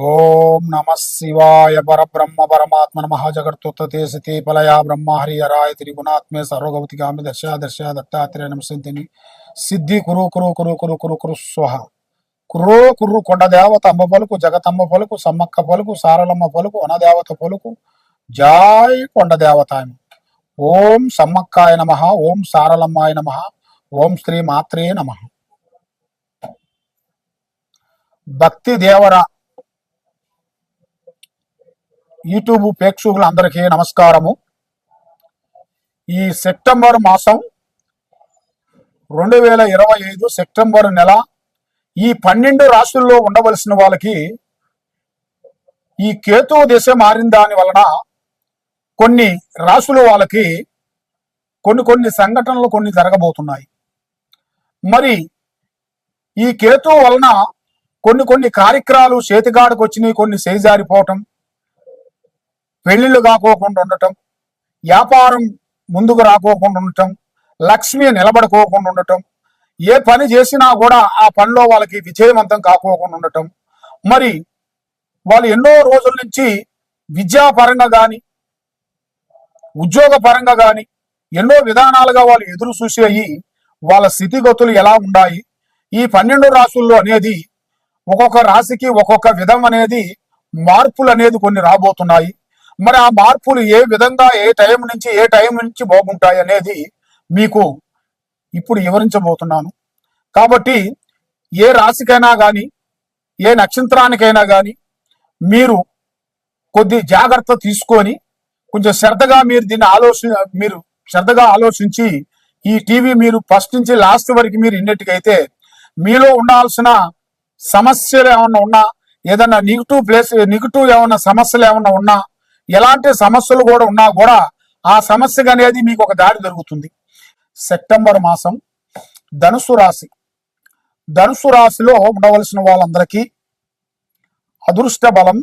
ఓం నమ శివాయ పరబ్రహ్మ పరమాత్మ నమ జగత్తుతే సతీ ఫలయా బ్రహ్మ హరి హరాయ త్రిగుణాత్మే సర్వగవతి కామి దర్శ దశ దత్తాత్రేయ నమసింతిని సిద్ధి కురు కురు కురు కురు కురు కురు స్వహ. కుర్రో కుర్రు కొండ దేవత అమ్మ పలుకు జగతమ్మ పలుకు సమ్మక్క పలుకు సారలమ్మ పలుకు అనదేవత పలుకు. జాయ్ కొండ దేవత ఓం సమ్మక్కాయ నమ ఓం సారలమ్మాయ నమ ఓం శ్రీ మాత్రే నమ. భక్తి దేవర యూట్యూబ్ ప్రేక్షకులందరికీ నమస్కారము. ఈ సెప్టెంబర్ మాసం రెండు వేల ఇరవై ఐదు సెప్టెంబర్ నెల ఈ పన్నెండు రాశుల్లో ఉండవలసిన వాళ్ళకి ఈ కేతు దిశ మారిన దాని వలన కొన్ని రాశుల వాళ్ళకి కొన్ని కొన్ని సంఘటనలు కొన్ని జరగబోతున్నాయి. మరి ఈ కేతు వలన కొన్ని కొన్ని కార్యక్రమాలు చేతిగాడికి వచ్చినాయి కొన్ని చేజారిపోవటం పెళ్ళిళ్ళు కాకోకుండా ఉండటం వ్యాపారం ముందుకు రాకోకుండా ఉండటం లక్ష్మి నిలబడుకోకుండా ఉండటం ఏ పని చేసినా కూడా ఆ పనిలో వాళ్ళకి విజయవంతం కాకోకుండా ఉండటం. మరి వాళ్ళు ఎన్నో రోజుల నుంచి విద్యాపరంగా కానీ ఉద్యోగపరంగా కానీ ఎన్నో విధానాలుగా వాళ్ళు ఎదురు చూసేయి వాళ్ళ స్థితిగతులు ఎలా ఉన్నాయి ఈ పన్నెండు రాసుల్లో అనేది ఒక్కొక్క రాశికి ఒక్కొక్క విధం అనేది మార్పులు అనేది కొన్ని రాబోతున్నాయి. మరి ఆ మార్పులు ఏ విధంగా ఏ టైం నుంచి ఏ టైం నుంచి బాగుంటాయి అనేది మీకు ఇప్పుడు వివరించబోతున్నాను. కాబట్టి ఏ రాశికైనా కానీ ఏ నక్షత్రానికైనా కానీ మీరు కొద్ది జాగ్రత్త తీసుకొని కొంచెం శ్రద్ధగా మీరు దీన్ని ఆలోచన మీరు శ్రద్ధగా ఆలోచించి ఈ టీవీ మీరు ఫస్ట్ నుంచి లాస్ట్ వరకు మీరు ఇన్నట్టుకైతే మీలో ఉండాల్సిన సమస్యలు ఏమన్నా ఉన్నా ఏదన్నా నెగిటివ్ ప్లేస్ నెగిటివ్ ఏమన్నా సమస్యలు ఏమన్నా ఉన్నా ఎలాంటి సమస్యలు కూడా ఉన్నా కూడా ఆ సమస్యగా అనేది మీకు ఒక దారి దొరుకుతుంది. సెప్టెంబర్ మాసం ధనుసు రాశి. ధనుసు రాశిలో ఉండవలసిన వాళ్ళందరికీ అదృష్ట బలం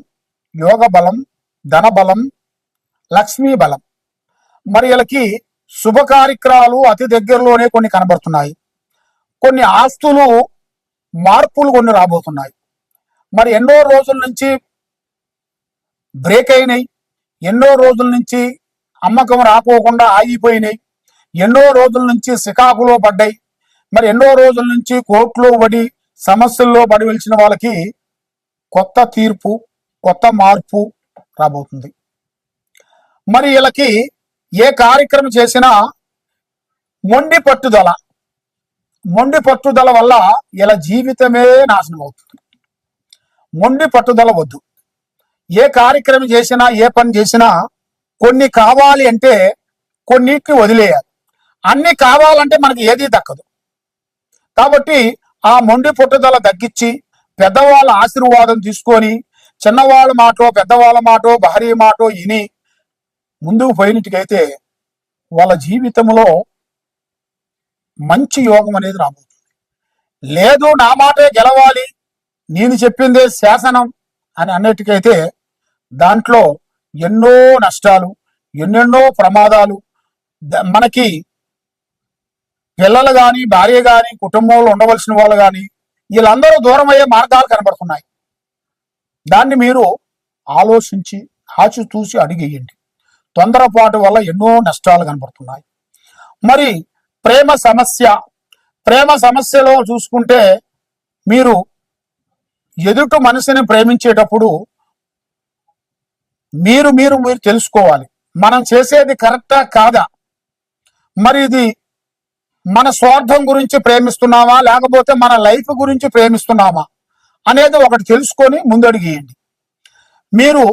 యోగ బలం ధన బలం లక్ష్మీ బలం. మరి వీళ్ళకి శుభ కార్యక్రమాలు అతి దగ్గరలోనే కొన్ని కనబడుతున్నాయి. కొన్ని ఆస్తులు మార్పులు కొన్ని రాబోతున్నాయి. మరి ఎన్నో రోజుల నుంచి బ్రేక్ అయినాయి. ఎన్నో రోజుల నుంచి అమ్మకం రాకోకుండా ఆగిపోయినాయి. ఎన్నో రోజుల నుంచి సికాకులో పడ్డాయి. మరి ఎన్నో రోజుల నుంచి కోర్టులో పడి సమస్యల్లో పడి వెలిచిన వాళ్ళకి కొత్త తీర్పు కొత్త మార్పు రాబోతుంది. మరి వీళ్ళకి ఏ కార్యక్రమం చేసినా మొండి పట్టుదల మొండి పట్టుదల వల్ల ఇలా జీవితమే నాశనం అవుతుంది. మొండి పట్టుదల వద్దు. ఏ కార్యక్రమం చేసినా ఏ పని చేసినా కొన్ని కావాలి అంటే కొన్నిటిని వదిలేయాలి. అన్ని కావాలంటే మనకి ఏది దక్కదు. కాబట్టి ఆ మొండి పుట్టుదల తగ్గించి పెద్దవాళ్ళ ఆశీర్వాదం తీసుకొని చిన్నవాళ్ళ మాటో పెద్దవాళ్ళ మాటో భార్య మాటో విని ముందుకు పోయినట్టుకైతే వాళ్ళ జీవితంలో మంచి యోగం అనేది రాబోతుంది. లేదు నా మాటే గెలవాలి నేను చెప్పిందే శాసనం అని అన్నట్టుకైతే దాంట్లో ఎన్నో నష్టాలు ఎన్నెన్నో ప్రమాదాలు. ద- మనకి పిల్లలు కానీ భార్య కానీ కుటుంబంలో ఉండవలసిన వాళ్ళు కానీ వీళ్ళందరూ దూరం అయ్యే మార్గాలు కనబడుతున్నాయి. దాన్ని మీరు ఆలోచించి ఆచితూసి అడిగేయండి. తొందరపాటు వల్ల ఎన్నో నష్టాలు కనబడుతున్నాయి. మరి ప్రేమ సమస్య ప్రేమ సమస్యలో చూసుకుంటే మీరు ఎదుటి మనసుని ప్రేమించేటప్పుడు మీరు మీరు మీరు తెలుసుకోవాలి. మనం చేసేది కరెక్టా కాదా? మరి ఇది మన స్వార్థం గురించి ప్రేమిస్తున్నామా లేకపోతే మన లైఫ్ గురించి ప్రేమిస్తున్నామా అనేది ఒకటి తెలుసుకొని ముందడిగేయండి. మీరు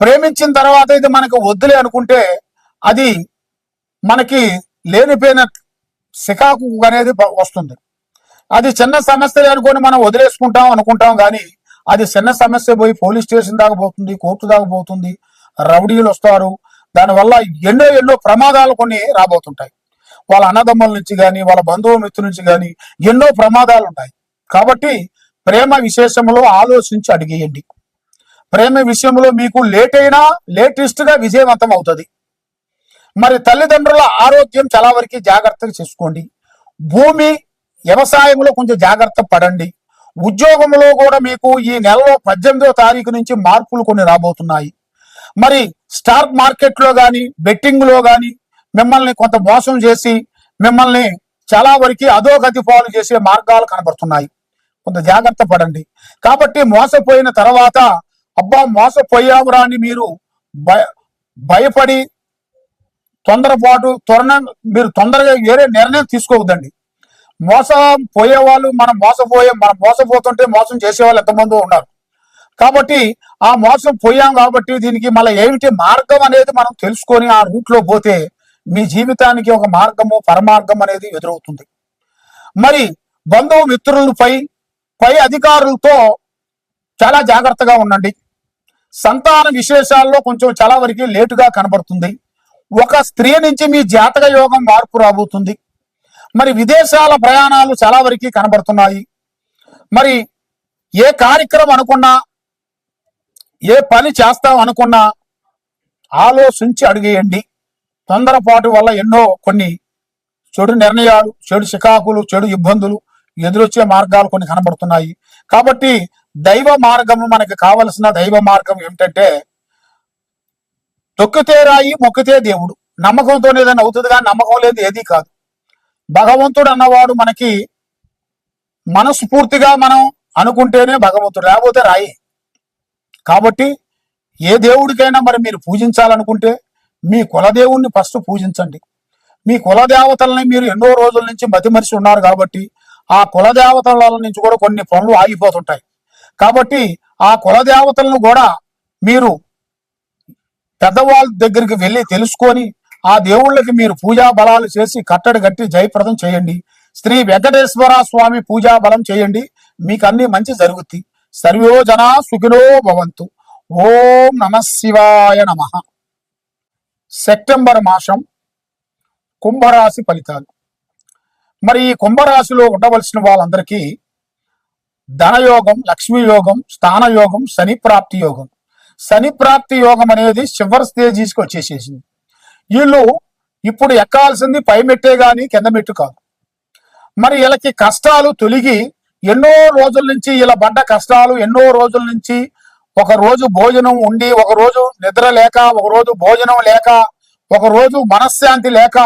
ప్రేమించిన తర్వాత ఇది మనకు వద్దులే అనుకుంటే అది మనకి లేనిపోయిన సికాకు అనేది వస్తుంది. అది చిన్న సమస్య అనుకొని మనం వదిలేసుకుంటాం అనుకుంటాం కానీ అది చిన్న సమస్య పోయి పోలీస్ స్టేషన్ దాకా పోతుంది కోర్టు దాకా పోతుంది రౌడీలు వస్తారు. దానివల్ల ఎన్నో ఎన్నో ప్రమాదాలు కొన్ని రాబోతుంటాయి. వాళ్ళ అన్నదమ్ముల నుంచి కానీ వాళ్ళ బంధువుల మిత్రుల నుంచి కానీ ఎన్నో ప్రమాదాలు ఉంటాయి. కాబట్టి ప్రేమ విశేషంలో ఆలోచించి అడిగేయండి. ప్రేమ విషయంలో మీకు లేట్ అయినా లేటెస్ట్గా విజయవంతం అవుతుంది. మరి తల్లిదండ్రుల ఆరోగ్యం చాలా వరకు జాగ్రత్తగా చేసుకోండి. భూమి వ్యవసాయంలో కొంచెం జాగ్రత్త పడండి. ఉద్యోగంలో కూడా మీకు ఈ నెలలో పద్దెనిమిదో తారీఖు నుంచి మార్పులు కొన్ని రాబోతున్నాయి. మరి స్టాక్ మార్కెట్లో గాని బెట్టింగ్లో మిమ్మల్ని కొంత మోసం చేసి మిమ్మల్ని చాలా వరకు అధోగతి పాలు చేసే మార్గాలు కనబడుతున్నాయి. కొంత జాగ్రత్త పడండి. కాబట్టి మోసపోయిన తర్వాత అబ్బా మోసపోయావురా అని మీరు భయ భయపడి తొందరపాటు త్వరణ మీరు తొందరగా వేరే నిర్ణయం తీసుకోవద్దండి. మోసం పోయేవాళ్ళు మనం మోసపోయే మనం మోసపోతుంటే మోసం చేసేవాళ్ళు ఎంతమంది ఉన్నారు. కాబట్టి ఆ మోసం పోయాం కాబట్టి దీనికి మళ్ళీ ఏమిటి మార్గం అనేది మనం తెలుసుకొని ఆ రూట్లో పోతే మీ జీవితానికి ఒక మార్గము పరమార్గం అనేది ఎదురవుతుంది. మరి బంధువు మిత్రులపై పై అధికారులతో చాలా జాగ్రత్తగా ఉండండి. సంతాన విశేషాల్లో కొంచెం చాలా వరకు లేటుగా కనబడుతుంది. ఒక స్త్రీ నుంచి మీ జాతక యోగం మార్పు రాబోతుంది. మరి విదేశాల ప్రయాణాలు చాలా వరకు కనబడుతున్నాయి. మరి ఏ కార్యక్రమం అనుకున్నా ఏ పని చేస్తాం అనుకున్నా ఆలోచించి అడిగేయండి. తొందరపాటు వల్ల ఎన్నో కొన్ని చెడు నిర్ణయాలు చెడు చికాకులు చెడు ఇబ్బందులు ఎదురొచ్చే మార్గాలు కొన్ని కనబడుతున్నాయి. కాబట్టి దైవ మార్గము మనకి కావలసిన దైవ మార్గం ఏమిటంటే తొక్కితే రాయి మొక్కితే దేవుడు. నమ్మకంతో ఏదైనా అవుతుంది కానీ నమ్మకం లేదు ఏది కాదు. భగవంతుడు అన్నవాడు మనకి మనస్ఫూర్తిగా మనం అనుకుంటేనే భగవంతుడు లేకపోతే రాయి. కాబట్టి ఏ దేవుడికైనా మరి మీరు పూజించాలనుకుంటే మీ కులదేవుణ్ణి ఫస్ట్ పూజించండి. మీ కులదేవతల్ని మీరు ఎన్నో రోజుల నుంచి మతిమరిచి ఉన్నారు కాబట్టి ఆ కులదేవతల నుంచి కూడా కొన్ని పనులు ఆగిపోతుంటాయి. కాబట్టి ఆ కులదేవతలను కూడా మీరు పెద్దవాళ్ళ దగ్గరికి వెళ్ళి తెలుసుకొని ఆ దేవుళ్ళకి మీరు పూజా బలాలు చేసి కట్టడి కట్టి జయప్రదం చేయండి. శ్రీ వెంకటేశ్వర స్వామి పూజా బలం చేయండి. మీకు అన్ని మంచి జరుగుద్ది. సర్వో జన సుఖినో భవంతు. ఓం నమ శివాయ నమ. సెప్టెంబర్ మాసం కుంభరాశి ఫలితాలు. మరి ఈ కుంభరాశిలో ఉండవలసిన వాళ్ళందరికీ ధనయోగం లక్ష్మీ యోగం స్థానయోగం శని ప్రాప్తి యోగం. శని ప్రాప్తి యోగం అనేది చివరి స్టేజీస్కి వచ్చేసేసింది. వీళ్ళు ఇప్పుడు ఎక్కాల్సింది పై మెట్టే గాని కింద మెట్టు కాదు. మరి వీళ్ళకి కష్టాలు తొలిగి ఎన్నో రోజుల నుంచి ఇలా పడ్డ కష్టాలు ఎన్నో రోజుల నుంచి ఒక రోజు భోజనం ఉండి ఒక రోజు నిద్ర లేక ఒక రోజు భోజనం లేక ఒక రోజు మనశ్శాంతి లేక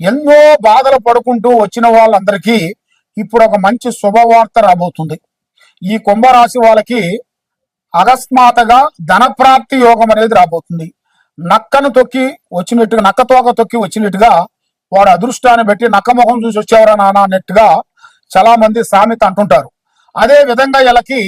ఎన్నో బాధలు పడుకుంటూ వచ్చిన వాళ్ళందరికీ ఇప్పుడు ఒక మంచి శుభవార్త రాబోతుంది. ఈ కుంభరాశి వాళ్ళకి అకస్మాత్తుగా ధనప్రాప్తి యోగం అనేది రాబోతుంది. నక్కను తొక్కి వచ్చినట్టుగా నక్క తోక తొక్కి వచ్చినట్టుగా వాడు అదృష్టాన్ని బట్టి నక్క ముఖం చూసి వచ్చేవరా నాన్న అన్నట్టుగా చాలా మంది సామెత అంటుంటారు. అదే విధంగా వీళ్ళకి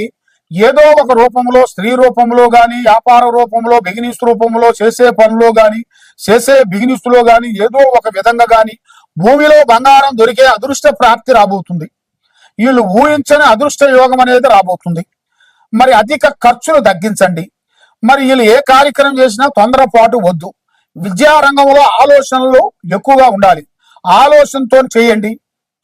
ఏదో ఒక రూపంలో స్త్రీ రూపంలో గాని వ్యాపార రూపంలో బిగినిస్ రూపంలో చేసే పనులో గాని చేసే బిగినిస్లో గాని ఏదో ఒక విధంగా గాని భూమిలో బంగారం దొరికే అదృష్ట ప్రాప్తి రాబోతుంది. వీళ్ళు ఊహించని అదృష్ట యోగం అనేది రాబోతుంది. మరి అధిక ఖర్చులు తగ్గించండి. మరి వీళ్ళు ఏ కార్యక్రమం చేసినా తొందరపాటు వద్దు. విద్యా రంగంలో ఆలోచనలు ఎక్కువగా ఉండాలి. ఆలోచనతో చేయండి.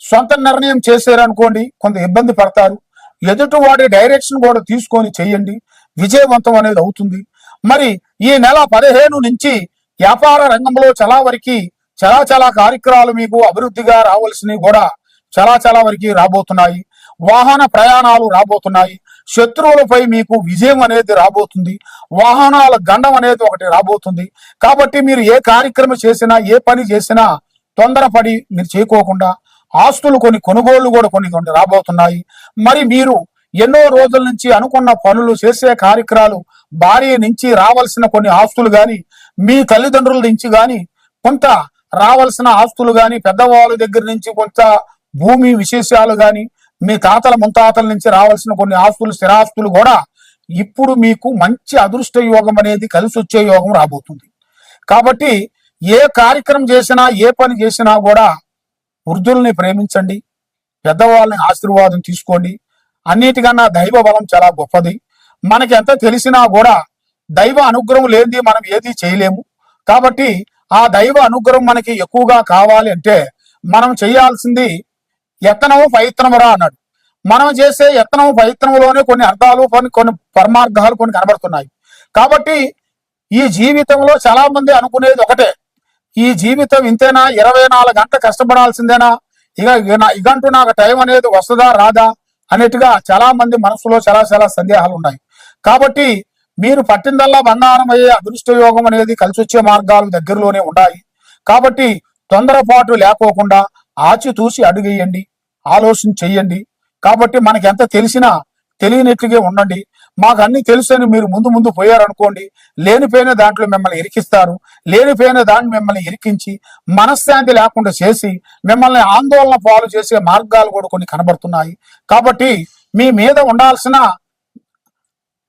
సొంత నిర్ణయం చేశారనుకోండి కొంత ఇబ్బంది పడతారు. ఎదుటి వాడి డైరెక్షన్ కూడా తీసుకొని చేయండి. విజయవంతం అనేది అవుతుంది. మరి ఈ నెల పదిహేను నుంచి వ్యాపార రంగంలో చాలా వరకు చాలా చాలా కార్యక్రమాలు మీకు అభివృద్ధిగా రావాల్సినవి కూడా చాలా చాలా వరకు రాబోతున్నాయి. వాహన ప్రయాణాలు రాబోతున్నాయి. శత్రువులపై మీకు విజయం అనేది రాబోతుంది. వాహనాల గండం అనేది ఒకటి రాబోతుంది. కాబట్టి మీరు ఏ కార్యక్రమం చేసినా ఏ పని చేసినా తొందరపడి మీరు చేయకోకుండా ఆస్తులు కొన్ని కొనుగోళ్ళు కూడా కొన్ని కొన్ని రాబోతున్నాయి. మరి మీరు ఎన్నో రోజుల నుంచి అనుకున్న పనులు చేసే కార్యక్రమాలు భార్య నుంచి రావాల్సిన కొన్ని ఆస్తులు గాని మీ తల్లిదండ్రుల నుంచి గాని కొంత రావాల్సిన ఆస్తులు గాని పెద్దవాళ్ళ దగ్గర నుంచి కొంత భూమి విశేషాలు కానీ మీ తాతల ముంతాతల నుంచి రావాల్సిన కొన్ని ఆస్తులు స్థిరాస్తులు కూడా ఇప్పుడు మీకు మంచి అదృష్ట యోగం అనేది కలిసి వచ్చే యోగం రాబోతుంది. కాబట్టి ఏ కార్యక్రమం చేసినా ఏ పని చేసినా కూడా వృద్ధుల్ని ప్రేమించండి పెద్దవాళ్ళని ఆశీర్వాదం తీసుకోండి. అన్నిటికన్నా దైవ బలం చాలా గొప్పది. మనకి ఎంత తెలిసినా కూడా దైవ అనుగ్రహం లేనిది మనం ఏది చేయలేము. కాబట్టి ఆ దైవ అనుగ్రహం మనకి ఎక్కువగా కావాలి అంటే మనం చేయాల్సింది యత్నము పవిత్రమురా అన్నాడు. మనం చేసే యత్నము పవిత్రములోనే కొన్ని అర్థాలు కొన్ని కొన్ని పరమార్థాలు కొన్ని కనబడుతున్నాయి. కాబట్టి ఈ జీవితంలో చాలా మంది అనుకునేది ఒకటే. ఈ జీవితం ఇంతేనా? ఇరవై నాలుగు గంటలు కష్టపడాల్సిందేనా? ఇక ఇక నా- నాకు టైం అనేది వస్తుందా రాదా? అన్నట్టుగా చాలా మంది మనసులో చాలా చాలా సందేహాలు ఉన్నాయి. కాబట్టి మీరు పట్టిందల్లా బంగారం అయ్యే అదృష్ట యోగం అనేది కలిసి వచ్చే మార్గాలు దగ్గరలోనే ఉన్నాయి. కాబట్టి తొందరపాటు లేకోకుండా ఆచితూసి అడుగేయండి ఆలోచన చెయ్యండి. కాబట్టి మనకి ఎంత తెలిసినా తెలియనట్టుగా ఉండండి. మాకు అన్ని తెలుసని మీరు ముందు ముందు పోయారనుకోండి లేనిపోయిన దాంట్లో మిమ్మల్ని ఇరికిస్తారు లేనిపోయిన దాన్ని మిమ్మల్ని ఇరికించి మనశ్శాంతి లేకుండా చేసి మిమ్మల్ని ఆందోళన పాలు చేసే మార్గాలు కూడా కొన్ని కనబడుతున్నాయి. కాబట్టి మీ మీద ఉండాల్సిన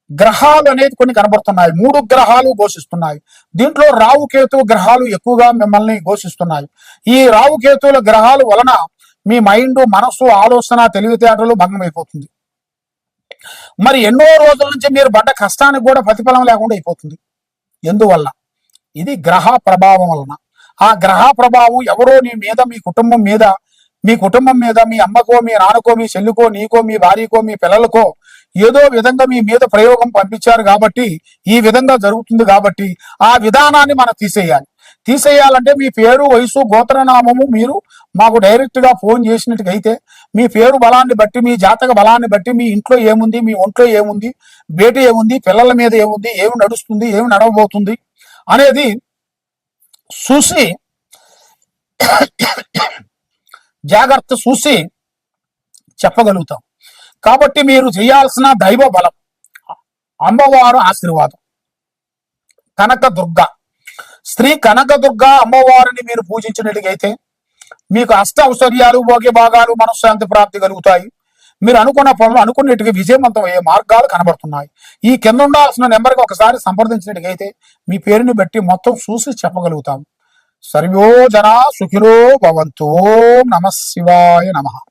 గ్రహాలు అనేది కొన్ని కనబడుతున్నాయి. మూడు గ్రహాలు ఘోషిస్తున్నాయి. దీంట్లో రావుకేతు గ్రహాలు ఎక్కువగా మిమ్మల్ని ఘోషిస్తున్నాయి. ఈ రావుకేతువుల గ్రహాలు వలన మీ మైండ్ మనస్సు ఆలోచన తెలివితేటలు భంగమైపోతుంది. మరి ఎన్నో రోజుల నుంచి మీరు పడ్డ కష్టానికి కూడా ప్రతిఫలం లేకుండా అయిపోతుంది. ఎందువల్ల? ఇది గ్రహ ప్రభావం వలన. ఆ గ్రహ ప్రభావం ఎవరో నీ మీద మీ కుటుంబం మీద మీ కుటుంబం మీద మీ అమ్మకో మీ నాన్నకో మీ చెల్లికో నీకో మీ భార్యకో మీ పిల్లలకో ఏదో విధంగా మీ మీద ప్రయోగం పంపించారు కాబట్టి ఈ విధంగా జరుగుతుంది కాబట్టి ఆ విధానాన్ని మనం తీసేయాలి. తీసేయాలంటే మీ పేరు వయసు గోత్రనామము మీరు మాకు డైరెక్ట్గా ఫోన్ చేసినట్టుగైతే మీ పేరు బలాన్ని బట్టి మీ జాతక బలాన్ని బట్టి మీ ఇంట్లో ఏముంది మీ ఒంట్లో ఏముంది బేటి ఏముంది పిల్లల మీద ఏముంది ఏమి నడుస్తుంది ఏమి నడవబోతుంది అనేది చూసి జాగ్రత్త చూసి చెప్పగలుగుతాం. కాబట్టి మీరు చేయాల్సిన దైవ బలం. అమ్మవారు ఆశీర్వాదం. కనక దుర్గ స్త్రీ కనక దుర్గ అమ్మవారిని మీరు పూజించినట్టుగైతే మీకు అష్ట ఔశ్వర్యాలు భోగ్య భాగాలు మనశ్శాంతి ప్రాప్తి కలుగుతాయి. మీరు అనుకున్న పనులు అనుకున్నట్టుగా విజయవంతం అయ్యే మార్గాలు కనబడుతున్నాయి. ఈ కింద ఉండాల్సిన నెంబర్కి ఒకసారి సంప్రదించినట్టుగైతే మీ పేరుని బట్టి మొత్తం చూసి చెప్పగలుగుతాం. సర్వో జన సుఖిరో భవంతు. నమ శివాయ నమః.